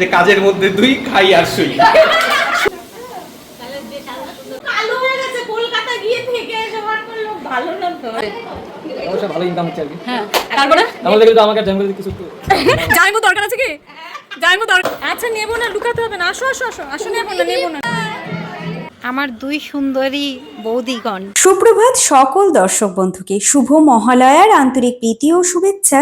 যে কাজের মধ্যে দুই খাই আর শুই। কালো হয়ে গেছে কলকাতা গিয়ে থেকে এসে বার করল ভালো না তো। অবশ্য ভালো ইনকাম হচ্ছে আর কি। হ্যাঁ তারপরে? তাহলে দেখি তো আমাকে টাইম করে কিছু একটু জাইমু দরকার আছে কি? জাইমু দরকার আচ্ছা নেব না লুকাতে হবে না। আসো আসো আসো আসো নেব না নেব না। আমার দুই সুন্দরী বৌদিগণ। সুপ্রভাত সকল দর্শক বন্ধুকে শুভ মহালয়ার আন্তরিক প্রীতি ও শুভেচ্ছা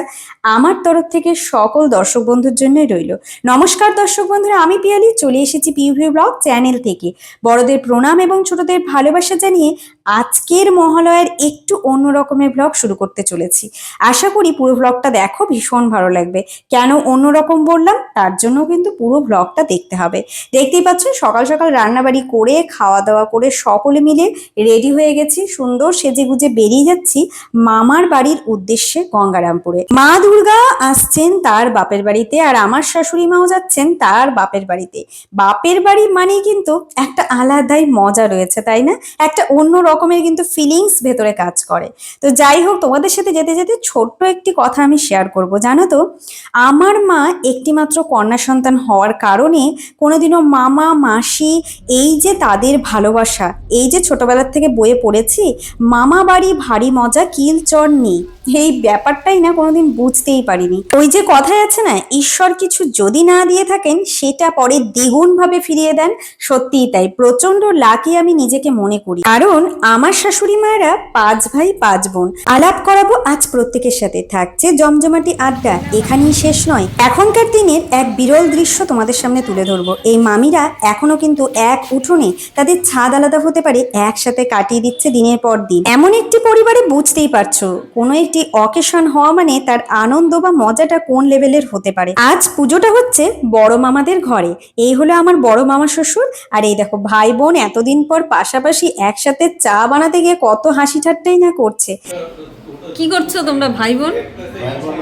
আমার তরফ থেকে সকল দর্শক বন্ধুর জন্য রইল। নমস্কার দর্শক বন্ধুরা, আমি পিয়ালি, চলে এসেছি পিউভি ব্লগ চ্যানেল থেকে। বড়দের প্রণাম এবং ছোটদের ভালোবাসা জানিয়ে আজকের মহালয়ার একটু অন্য রকমের ব্লগ শুরু করতে চলেছি। আশা করি পুরো ব্লগটা দেখো, ভীষণ ভালো লাগবে। কেন অন্যরকম বললাম, তার জন্য কিন্তু পুরো ব্লগটা দেখতে হবে। দেখতেই পাচ্ছ, সকাল সকাল রান্নাবাড়ি করে খাওয়া দাওয়া করে সকলে মিলে রেডি হয়ে গেছি, সুন্দর সেজে গুজে বেরিয়ে যাচ্ছি মামার বাড়ির উদ্দেশ্যে গঙ্গারামপুরে। মা দুর্গা আসছেন তার বাপের বাড়িতে আর আমার শাশুড়ি মাও যাচ্ছেন তার বাপের বাড়িতে। বাপের বাড়ি মানেই কিন্তু একটা আলাদাই মজা রয়েছে, তাই না? একটা অন্য রকমের কিন্তু ফিলিংস ভেতরে কাজ করে। তো যাই হোক, তোমাদের সাথে যেতে যেতে ছোট্ট একটি কথা আমি শেয়ার করব। জানো তো, আমার মা একটিমাত্র কন্যা সন্তান হওয়ার কারণে কোনোদিনও মামা, মাসি, এই যে তাদের ভালোবাসা, এই যে ছোটবেলার থেকে বইয়ে পড়েছি, মামা বাড়ি ভারী মজা, কিল চর নেই। এই ব্যাপারটাই না কোনোদিন বুঝতেই পারিনি। ওই যে কথায় আছে না, ঈশ্বর কিছু যদি না দিয়ে থাকেন, সেটা পরে দ্বিগুণ ভাবে ফিরিয়ে দেন। সত্যিই তাই প্রচণ্ড লাকি আমি নিজেকে মনে করি। কারণ আমার শাশুড়ি মায়েরা পাঁচ ভাই, পাঁচ বোন। আলাপ করাবো আজ প্রত্যেকের সাথে। থাকছে জমজমাটি আড্ডা। এখানেই শেষ নয়। এখনকার দিনের এক বিরল দৃশ্য তোমাদের সামনে তুলে ধরবো। এই মামিরা এখনও কিন্তু এক উঠোনে তাদের ছাদ আলাদা হতে পারে, একসাথে কাটিয়ে দিচ্ছে দিনের পর দিন। এমন একটি পরিবারে বুঝতেই পারছ, কোনো একটি অকেশন হওয়া মানে তার আনন্দ বা মজাটা কোন লেভেলের হতে পারে। আজ পুজোটা হচ্ছে বড় মামাদের ঘরে। এই হলো আমার বড় মামা শ্বশুর। আর এই দেখো ভাই বোন এতদিন পর পাশাপাশি একসাথে চা বানাতে গিয়ে কত হাসি ঠাট্টাই না করছে। কি করছ তোমরা ভাই বোন?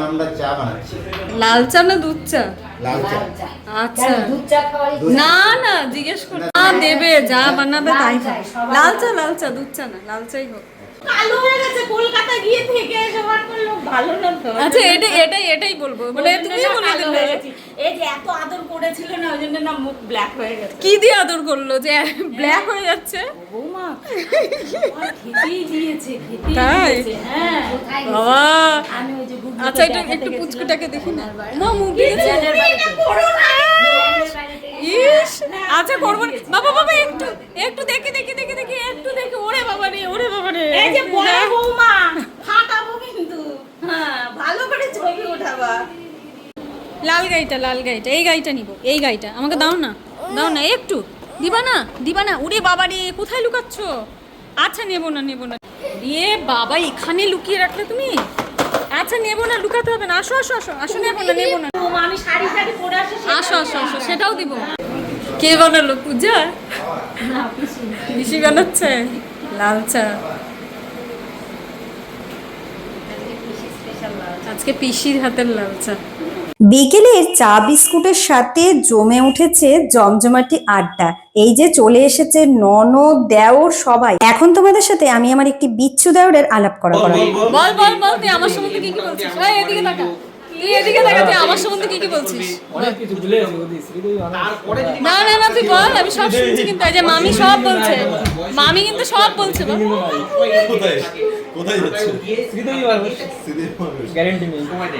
আমরা চা বানাচ্ছি। লাল চা না দুধ চা? আচ্ছা। না না জিজ্ঞেস কর। না দেবে যা বানাবে তাই লাল চা লাল চা দুধ চা না লাল চাই হোক। কালো হয়ে গেছে কলকাতা গিয়ে থেকে এসে করল। ভালো না তো। আচ্ছা এটাই এটাই এটাই বলব। মানে তুমি বলে দিলে এই যে এত আদর করেছিল না ওই জন্য না মুখ ব্ল্যাক হয়ে গেছে। কি দিয়ে আদর করল? যে ব্ল্যাক হয়ে যাচ্ছে? বৌমা খেতেই দিয়েছে খেতেই দিয়েছে। হ্যাঁ বাবা। আমি ওই যে আচ্ছা একটু দেখাতে একটু। পুচকুটাকে দেখি না? না মুখ দিয়েছে এটা করো না। ইস! আচ্ছা করব বাবা বাবা একটু একটু দেখি দেখি দেখি দেখি একটু দেখি। ওরে বাবা রে ওরে বাবা রে। বড় বৌমা ফাটাবো কিন্তু। হ্যাঁ ভালো করে ছবি ওঠাবা লাল গাইটা লাল গাইটা এই গাইটা নিব এই গাইটা আমাকে দাও না দাও না একটু। দিবা না দিবা না। উরে বাবা রে কোথায় লুকাচ্ছ? আচ্ছা নেব না নেব না। রে বাবা এখানে লুকিয়ে রাখলে তুমি? আচ্ছা নেব না লুকাতে হবে না। আসো আসো আসো আসো নেব না নেব না। আমি শাড়ি শাড়ি পরে আসি আসো আসো আসো সেটাও দিব। কে বানালো? পূজা? পিসি বানাচ্ছে? লাল চা। আজকে পিসির হাতের লাল চা বিকেলের চা বিস্কুটের সাথে জমে উঠেছে জমজমাটি আড্ডা এই যে চলে এসেছে নন দেওর সবাই এখন তোমাদের সাথে আমি আমার একটি বিচ্ছু দেওরের আলাপ করা করা বল বল বল তুই আমার সম্বন্ধে কি কি বলছিস এদিকে তাকা তুই এদিকে তাকা আমার সম্বন্ধে কি কি বলছিস? অনেক কিছু ভুলে গেছি ওদি শ্রীদেবী অনেক তারপরে যদি না না না তুই বল আমি সব শুনছি কিন্তু এই যে মামি সব বলছে। মামি কিন্তু সব বলছে বল। কোথায় কোথায় যাচ্ছে শ্রীদেবী মানুষ শ্রীদেবী মানুষ গ্যারেন্টি নেই সময়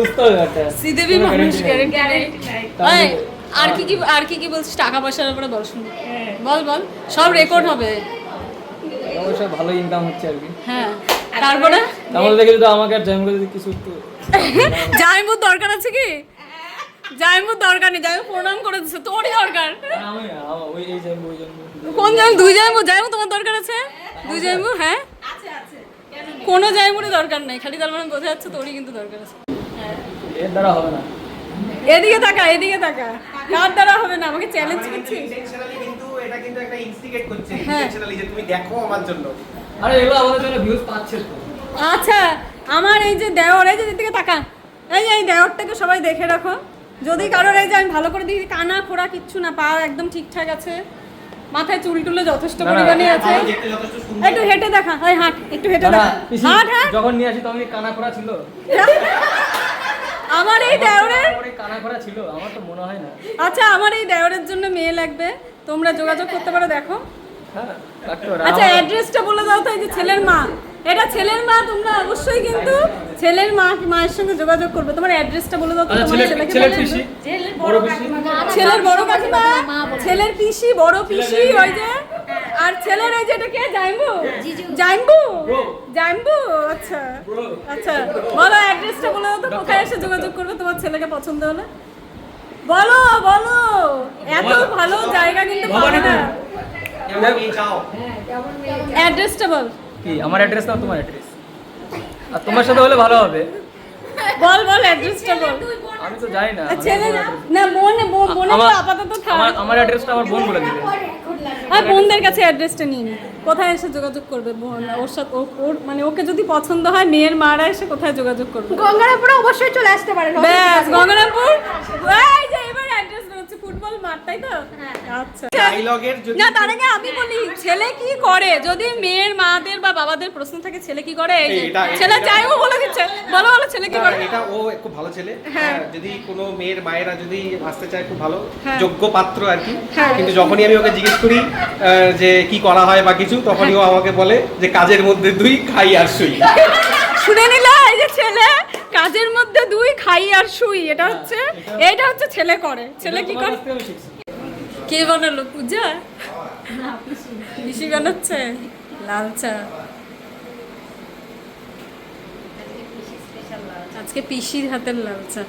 বুঝতে হবে শ্রীদেবী মানুষ guarantee নেই। আর কি কি আর কি কি বলছিস? টাকা পয়সার উপরে বল শুনি। বল বল সব রেকর্ড হবে। ভালো ইনকাম হচ্ছে আর কি। হ্যাঁ। তারপরে? তাহলে দেখি তো আমাকে টাইম করে যদি কিছু একটু জাইমুর দরকার আছে কি? জাইমুর দরকার নেই জাইমু প্রণাম করে দিচ্ছে তোরই দরকার। আমি ওই এই যাব ওই কোন জাইমু দুই জাইমু জাইমু তোমার দরকার আছে? দুই জাইমু হ্যাঁ? আছে আছে। কোনো জাইমুরই দরকার নেই খালি তার মানে বোঝা যাচ্ছে তোরই কিন্তু দরকার আছে। এর দ্বারা হবে না। এদিকে তাকা এদিকে তাকা। কার দ্বারা হবে না? আমাকে চ্যালেঞ্জ করছিস? কিন্তু এটা কিন্তু একটা ইনস্টিগেট করছে হ্যাঁ। intentionally যে তুমি দেখো আমার জন্য। আরে এগুলো আমাদের জন্য ভিউজ পাচ্ছে তো। আচ্ছা আমার এই যে দেওর এই যে এদিকে তাকা এই যে এই দেওরটাকে সবাই দেখে রাখো। যদি কারোর এই যে আমি ভালো করে দেখি কানা খোড়া কিচ্ছু না পা একদম ঠিকঠাক আছে। মাথায় চুল টুলে যথেষ্ট পরিমাণে আছে। ভালো দেখতে যথেষ্ট সুন্দর। একটু হেঁটে দেখা ওই হাঁট একটু হেঁটে দেখা। হাঁট হ্যাঁ যখন নিয়ে আসি তখন কানা খোড়া ছিল। আমার এই দেওরের কানা করা ছিল আমার তো মনে হয় না। আচ্ছা আমার এই দেওরের জন্য মেয়ে লাগবে। তোমরা যোগাযোগ করতে পারো দেখো। হ্যাঁ আচ্ছা অ্যাড্রেসটা বলে দাও তো এই যে ছেলের মা। এটা ছেলের মা তোমরা অবশ্যই কিন্তু ছেলের মা মায়ের সঙ্গে যোগাযোগ করবে। তোমার অ্যাড্রেসটা বলে দাও তো আচ্ছা তোমার ছেলের বলে পিসি? দেবে। বড় পিসি? ছেলের বড় কাকিমা? ছেলের পিসি বড় পিসি ওই যে আর ছেলের ওই যেটা কে? জাইম্বু? জাইম্বু? জাইম্বু? আচ্ছা আচ্ছা। বলো অ্যাড্রেসটা বলে দাও তো কোথায় এসে যোগাযোগ করবে তোমার ছেলেকে পছন্দ হলে। বলো বলো। এত ভালো জায়গা কিন্তু পাবে না। কেমন মেয়ে চাও? অ্যাড্রেসটা বল। কি আমার অ্যাড্রেস না তোমার অ্যাড্রেস আর তোমার সাথে হলে ভালো হবে। বল বল অ্যাড্রেসটা বল। আমি তো জানি না ছেলে না? বোনের আমার তো আপাতত থাক আমার আমার অ্যাড্রেসটা আমার বোন বলে দিবে। আর বোনদের কাছে অ্যাড্রেসটা নিয়ে নি। কোথায় এসে যোগাযোগ করবে বোন? ওর সাথে ও- ওর মানে ওকে যদি পছন্দ হয় মেয়ের মারা এসে কোথায় যোগাযোগ করবে? গঙ্গারাপুরে অবশ্যই চলে আসতে পারেন। ব্যাস গঙ্গারামপুর এই যে এবার অ্যাড্রেস বেরোচ্ছে ফুটবল মাঠ তাই তো? আচ্ছা। ডায়লগের যদি না তার আগে আমি বলি ছেলে কি করে? যদি মেয়ের মাদের বা বাবাদের প্রশ্ন থাকে ছেলে কি করে? ছেলে এটা- চাই ও বলে দিচ্ছে। বলো বলো ছেলে কি করে? এটা ও খুব ভালো ছেলে। হ্যাঁ। হ্যাঁ, যদি কোনো মেয়ের মায়েরা যদি আসতে চায় খুব ভালো। হ্যাঁ। যোগ্য পাত্র আর কি। হ্যাঁ। কিন্তু যখনই আমি ওকে জিজ্ঞেস করি আহ, যে কি করা হয় বা কিছু তখনই ও আমাকে বলে যে কাজের মধ্যে দুই খাই আর শুই। শুনে নিলা এই যে ছেলে কাজের মধ্যে দুই খাই আর শুই। এটা হচ্ছে এটা হচ্ছে ছেলে করে। ছেলে কি করে। কে বানালো? পূজা? পিসি বানাচ্ছে? লাল চা আজকে পিসির হাতের লাল চা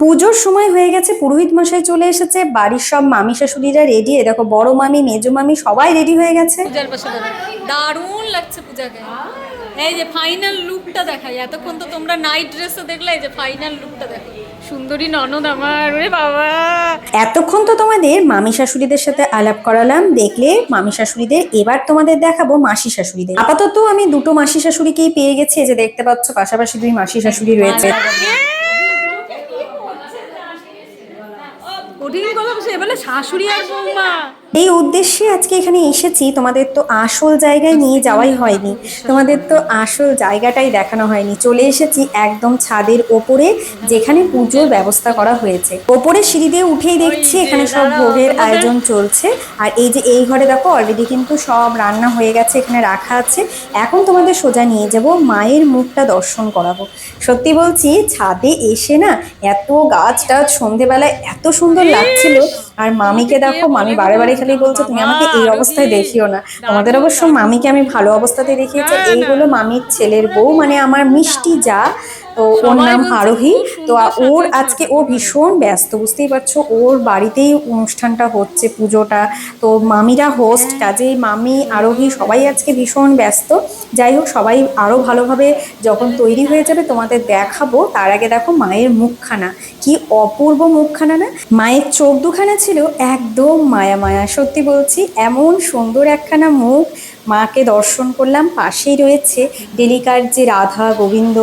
পুজোর সময় হয়ে গেছে পুরোহিত মশাই চলে এসেছে বাড়ির সব মামি শাশুড়িরা রেডি দেখো বড় মামি মেজো মামি সবাই রেডি হয়ে গেছে। দারুণ লাগছে পূজাকে। এই যে ফাইনাল লুকটা দেখাই। এতক্ষণ তো তোমরা নাইট ড্রেসও দেখলে এই যে ফাইনাল লুকটা দেখো সুন্দরী ননদ আমার ওরে বাবা। এতক্ষণ তো তোমাদের মামি শাশুড়িদের সাথে আলাপ করালাম দেখলে মামি শাশুড়িদের এবার তোমাদের দেখাবো মাসি শাশুড়িদের। আপাতত আমি দুটো মাসি শাশুড়িকেই পেয়ে গেছি যে দেখতে পাচ্ছ পাশাপাশি দুই মাসি শাশুড়ি রয়েছে। কঠিন কথা বলছে। এবারে শাশুড়ি আর বৌমা। এই উদ্দেশ্যে আজকে এখানে এসেছি। তোমাদের তো আসল জায়গায় নিয়ে যাওয়াই হয়নি। তোমাদের তো আসল জায়গাটাই দেখানো হয়নি। চলে এসেছি একদম ছাদের ওপরে যেখানে পুজোর ব্যবস্থা করা হয়েছে। ওপরে সিঁড়ি দিয়ে উঠেই দেখছি এখানে সব ভোগের আয়োজন চলছে। আর এই যে এই ঘরে দেখো অলরেডি কিন্তু সব রান্না হয়ে গেছে এখানে রাখা আছে। এখন তোমাদের সোজা নিয়ে যাব মায়ের মুখটা দর্শন করাবো। সত্যি বলছি ছাদে এসে না এত গাছ টাছ সন্ধেবেলায় এত সুন্দর লাগছিল। আর মামিকে দেখো মামি বারে বারে খালি বলছে তুমি আমাকে এই অবস্থায় দেখিও না। আমাদের অবশ্য মামিকে আমি ভালো অবস্থাতে দেখিয়েছি। এইগুলো হলো মামির ছেলের বউ মানে আমার মিষ্টি যা। তো ওর নাম আরোহী। তো ওর আজকে ও ভীষণ ব্যস্ত বুঝতেই পারছ? ওর বাড়িতেই অনুষ্ঠানটা হচ্ছে পুজোটা। তো মামিরা হোস্ট কাজেই মামি আরোহী সবাই আজকে ভীষণ ব্যস্ত। যাই হোক সবাই আরও ভালোভাবে যখন তৈরি হয়ে যাবে তোমাদের দেখাবো। তার আগে দেখো মায়ের মুখখানা। কি অপূর্ব মুখখানা না? মায়ের চোখ দুখানা ছিল একদম মায়া মায়া। সত্যি বলছি এমন সুন্দর একখানা মুখ। মাকে দর্শন করলাম পাশেই রয়েছে ডেলিকার যে রাধা গোবিন্দ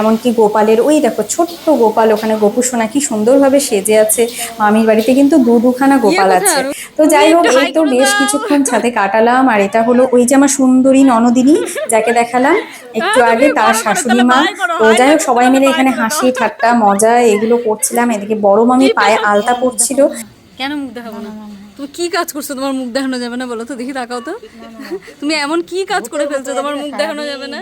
এমনকি গোপালের ওই দেখো ছোট্ট গোপাল ওখানে গোপুসোনা কি সুন্দরভাবে সেজে আছে। মামির বাড়িতে কিন্তু দু দুখানা গোপাল আছে। তো যাই হোক এই তো বেশ কিছুক্ষণ ছাদে কাটালাম আর এটা হলো ওই যে আমার সুন্দরী ননদিনী যাকে দেখালাম একটু হ্যাঁ, আগে তার শাশুড়ি মা। তো যাই হোক সবাই মিলে এখানে হাসি ঠাট্টা মজা এগুলো করছিলাম। এদিকে বড় মামি পায়ে আলতা পড়ছিল কেন মুখ দেখাবো না? তুমি কি কাজ করছ? তোমার মুখ দেখানো যাবে না বলো তো দেখি তাকাও তো। তুমি এমন কি কাজ করে ফেলছো? তোমার মুখ দেখানো যাবে না।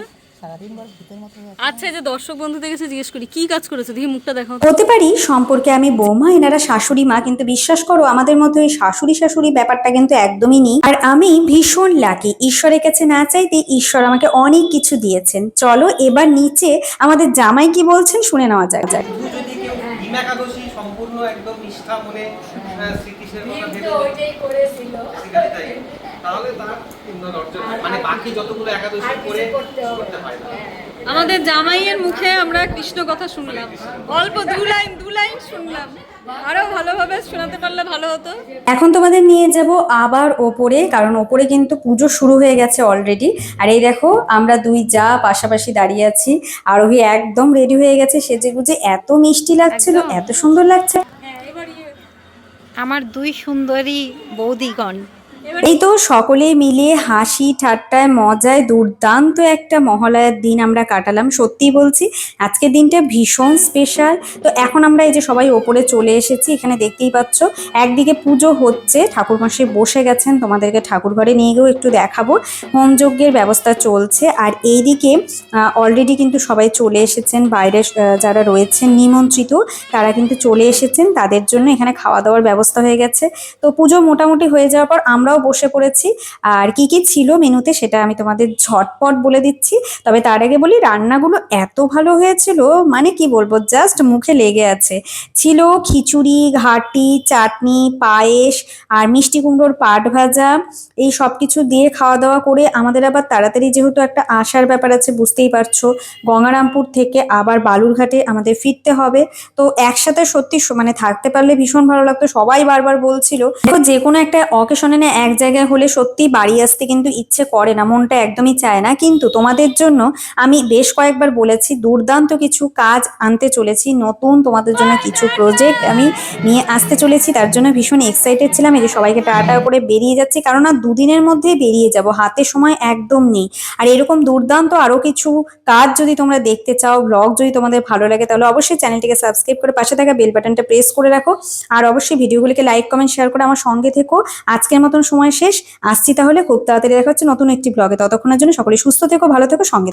আচ্ছা যে দর্শক বন্ধুদের কাছে জিজ্ঞেস করি কি কাজ করেছ? দেখি মুখটা দেখাও তো। হতে পারি সম্পর্কে আমি বৌমা এনারা শাশুড়ি মা কিন্তু বিশ্বাস করো আমাদের মধ্যে ওই শাশুড়ি শাশুড়ি ব্যাপারটা কিন্তু একদমই নেই। আর আমি ভীষণ লাকি ঈশ্বরের কাছে না চাইতে ঈশ্বর আমাকে অনেক কিছু দিয়েছেন। চলো এবার নিচে আমাদের জামাই কি বলছেন শুনে নেওয়া যাক। যাক শুধু যদি মনে শ্রীকৃষ্ণের কথা ভেবে তাহলে তার ইন্দ্র অর্জন মানে বাকি যতগুলো একাদশী করে করতে হয় না। আমাদের জামাইয়ের মুখে আমরা কৃষ্ণ কথা শুনলাম। অল্প দু লাইন দু লাইন শুনলাম। আরও ভালোভাবে শোনাতে পারলে ভালো হতো। এখন তোমাদের নিয়ে যাব আবার ওপরে কারণ ওপরে কিন্তু পুজো শুরু হয়ে গেছে অলরেডি আর এই দেখো আমরা দুই যা পাশাপাশি দাঁড়িয়ে আছি। আরোহী একদম রেডি হয়ে গেছে সেজে গুজে এত মিষ্টি লাগছিল এত সুন্দর লাগছে। হ্যাঁ আমার দুই সুন্দরী বৌদিগণ। এই তো সকলে মিলে হাসি ঠাট্টায় মজায় দুর্দান্ত একটা মহালয়ার দিন আমরা কাটালাম সত্যি বলছি। আজকের দিনটা ভীষণ স্পেশাল তো এখন আমরা এই যে সবাই ওপরে চলে এসেছি, এখানে দেখতেই পাচ্ছ, একদিকে পুজো হচ্ছে, ঠাকুরমশাই বসে গেছেন, তোমাদেরকে ঠাকুর ঘরে নিয়ে গিয়েও একটু দেখাবো। হোমযজ্ঞের ব্যবস্থা চলছে, আর এইদিকে অলরেডি কিন্তু সবাই চলে এসেছেন, বাইরে যারা রয়েছেন, নিমন্ত্রিত, তারা কিন্তু চলে এসেছেন, তাদের জন্য এখানে খাওয়া দাওয়ার ব্যবস্থা হয়ে গেছে। তো পুজো মোটামুটি হয়ে যাওয়ার পর আমরাও বসে পড়েছি। আর কি কি ছিল মেনুতে সেটা আমি তোমাদের ঝটপট বলে দিচ্ছি। তবে তার আগে বলি, রান্নাগুলো এত ভালো হয়েছিল মানে কি বলব জাস্ট মুখে লেগে আছে। ছিল খিচুড়ি, ঘাটি, চাটনি, পায়েস আর মিষ্টি কুমড়োর পাট ভাজা। এই সব কিছু দিয়ে খাওয়া দাওয়া করে আমাদের আবার তাড়াতাড়ি যেহেতু একটা আসার ব্যাপার আছে, বুঝতেই পারছ, গঙ্গারামপুর থেকে আবার বালুরঘাটে আমাদের ফিরতে হবে। তো একসাথে সত্যি মানে থাকতে পারলে ভীষণ ভালো লাগতো। সবাই বারবার বলছিল যে কোনো একটা অকেশনে না এক জায়গায় হলে সত্যি বাড়ি আসতে কিন্তু ইচ্ছে করে না, মনটা একদমই চায় না। কিন্তু তোমাদের জন্য আমি বেশ কয়েকবার বলেছি, দুর্দান্ত কিছু কাজ আনতে চলেছি, নতুন তোমাদের জন্য কিছু প্রজেক্ট আমি নিয়ে আসতে চলেছি। তার জন্য ভীষণ এক্সাইটেড ছিলাম, এই যে সবাইকে টাটা করে বেরিয়ে যাচ্ছি। কারণ না দুদিনের মধ্যেই বেরিয়ে যাব, হাতে সময় একদম নেই। আর এরকম দুর্দান্ত আরও কিছু কাজ যদি তোমরা দেখতে চাও ব্লগ যদি তোমাদের ভালো লাগে, তাহলে অবশ্যই চ্যানেলটিকে সাবস্ক্রাইব করে পাশে থাকা বেল বাটনটা প্রেস করে রাখো। আর অবশ্যই ভিডিওগুলিকে লাইক কমেন্ট শেয়ার করে আমার সঙ্গে থেকো। আজকের মতন সময় শেষ আসছি তাহলে খুব তাড়াতাড়ি দেখা হচ্ছে নতুন একটি ব্লগে ততক্ষণের জন্য সকলে সুস্থ থেকো, ভালো থেকো, সঙ্গে।